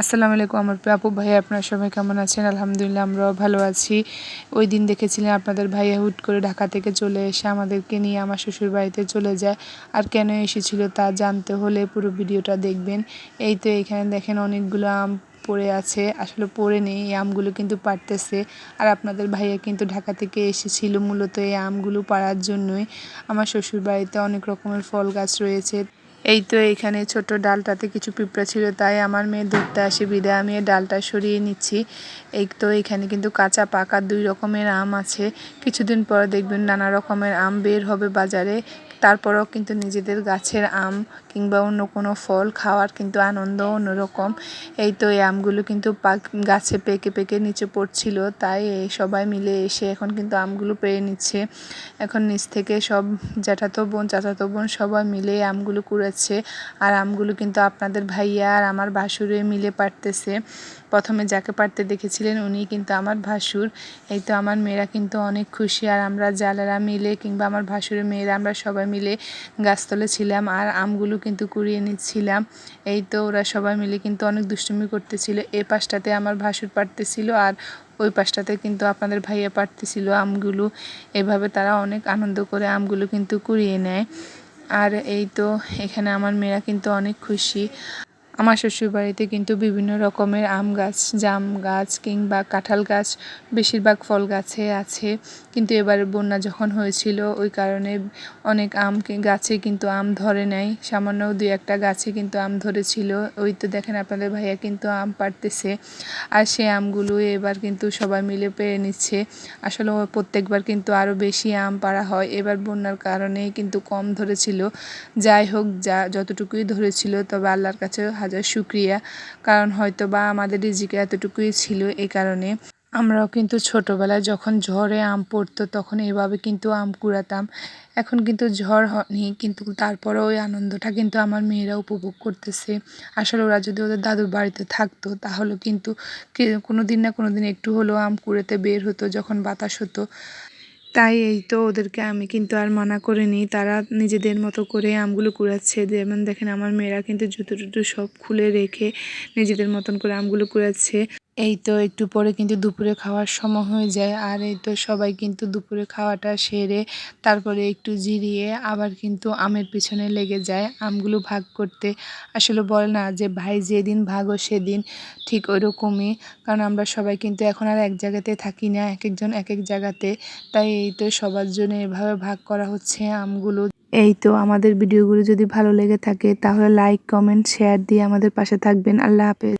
আসসালামু আলাইকুম আমার আপু ভাই, আপনারা সবাই কেমন আছেন? আলহামদুলিল্লাহ, আমরাও ভালো আছি। ওই দিন দেখেছিলেন আপনাদের ভাইয়া হুট করে ঢাকা থেকে চলে এসে আমাদেরকে নিয়ে আমার শ্বশুর বাড়িতে চলে যায়। আর কেন এসেছিল তা জানতে হলে পুরো ভিডিওটা দেখবেন। এই তো এখানে দেখেন অনেকগুলো আম পড়ে আছে। আসলে পড়ে নেই, এই আমগুলো কিন্তু পারতেছে। আর আপনাদের ভাইয়া কিন্তু ঢাকা থেকে এসেছিল মূলত এই আমগুলো পাড়ার জন্যই। আমার শ্বশুর বাড়িতে অনেক রকমের ফল গাছ রয়েছে। এই তো এখানে ছোট ডালটাতে কিছু পিঁপড়া ছিল, তাই আমার মেয়ে ধরতে আসে বিদায়। আমি ডালটা সরিয়ে নিচ্ছি। এই তো এখানে কিন্তু কাঁচা পাকা দুই রকমের আম আছে। কিছুদিন পর দেখবেন নানা রকমের আম বের হবে বাজারে। তারপরেও কিন্তু নিজেদের গাছের আম কিংবা অন্য কোনো ফল খাওয়ার কিন্তু আনন্দ অন্যরকম। এই তো এই আমগুলো কিন্তু পাক গাছে পেকে পেকে নিচে পড়ছিল, তাই সবাই মিলে এসে এখন কিন্তু আমগুলো পেয়ে নিচ্ছে। এখন নিচ থেকে সব জ্যাঠাতো বোন, চাচাতো বোন সবাই মিলে আমগুলো কুড়াচ্ছে আর আমগুলো কিন্তু আপনাদের ভাইয়া আর আমার ভাসুরে মিলে পারতেছে। প্রথমে যাকে পারতে দেখেছিলেন উনি কিন্তু আমার ভাসুর। এই তো আমার মেয়েরা কিন্তু অনেক খুশি। আর আমরা জালেরা মিলে কিংবা আমার ভাসুরের মেয়েরা আমরা সবাই মিলে গাছতলে ছিলাম আর আমগুলো কিন্তু কুড়িয়ে নিচ্ছিলাম। এই তো ওরা সবাই মিলে কিন্তু অনেক দুষ্টুমি করতেছিল। এ পাশটাতে আমার ভাসুর পারতেছিল আর ওই পাশটাতে কিন্তু আপনাদের ভাইয়া পারতেছিল আমগুলো। এভাবে তারা অনেক আনন্দ করে আমগুলো কিন্তু কুড়িয়ে নেয়। আর এই তো এখানে আমার মেয়েরা কিন্তু অনেক খুশি। আমার শ্বশুরবাড়িতে কিন্তু বিভিন্ন রকমের আম গাছ, জাম গাছ কিংবা কাঁঠাল গাছ বেশিরভাগ ফল গাছে আছে। কিন্তু এবারে বন্যা যখন হয়েছিল, ওই কারণে অনেক আম গাছে কিন্তু আম ধরে নাই। সামান্য দুই একটা গাছে কিন্তু আম ধরেছিল। ওই তো দেখেন আপনাদের ভাইয়া কিন্তু আম পাড়তেছে। আর সে আমগুলো এবার কিন্তু সবাই মিলে পেরে নিচ্ছে। আসলে প্রত্যেকবার কিন্তু আরও বেশি আম পাড়া হয়। এবার বন্যার কারণে কিন্তু কম ধরেছিল। যাই হোক, যা, যতটুকুই ধরেছিল, তবে আল্লাহর কাছে হাজার শুক্রিয়া। কারণ হয়তো বা আমাদের রিজিকে এতটুকুই ছিল এই কারণে। আমরাও কিন্তু ছোটোবেলায় যখন ঝড়ে আম পড়তো তখন এভাবে কিন্তু আম কুড়াতাম। এখন কিন্তু ঝড় হয়নি, কিন্তু তারপরে ওই আনন্দটা কিন্তু আমার মেয়েরা উপভোগ করতেছে। আসলে ওরা যদি ওদের দাদুর বাড়িতে থাকতো তাহলে কিন্তু কোনো দিন না কোনো দিন একটু হলেও আম কুড়েতে বের হতো যখন বাতাস হতো। তাই এই তো ওদেরকে আমি কিন্তু আর মানা করিনি। তারা নিজেদের মতো করে আমগুলো কুড়াচ্ছে। যেমন দেখেন আমার মেয়েরা কিন্তু জুতো টুতো সব খুলে রেখে নিজেদের মতন করে আমগুলো কুড়াচ্ছে। এই তো একটু পরে কিন্তু দুপুরে খাওয়ার সময় হয়ে যায়। আর এই তো সবাই কিন্তু দুপুরে খাওয়াটা সেরে তারপরে একটু জিরিয়ে আবার কিন্তু আমের পিছনে লেগে যায় আমগুলো ভাগ করতে। আসলে বলে না যে ভাই যেদিন ভাগো সেদিন ঠিক ওই রকমই কারণ আমরা সবাই কিন্তু এখন আর এক জায়গাতে থাকি না, এক একজন এক এক জায়গাতে। তাই এই তো সবার জন্য এভাবে ভাগ করা হচ্ছে আমগুলো। এই তো আমাদের ভিডিওগুলো যদি ভালো লেগে থাকে তাহলে লাইক কমেন্ট শেয়ার দিয়ে আমাদের পাশে থাকবেন। আল্লাহ হাফেজ।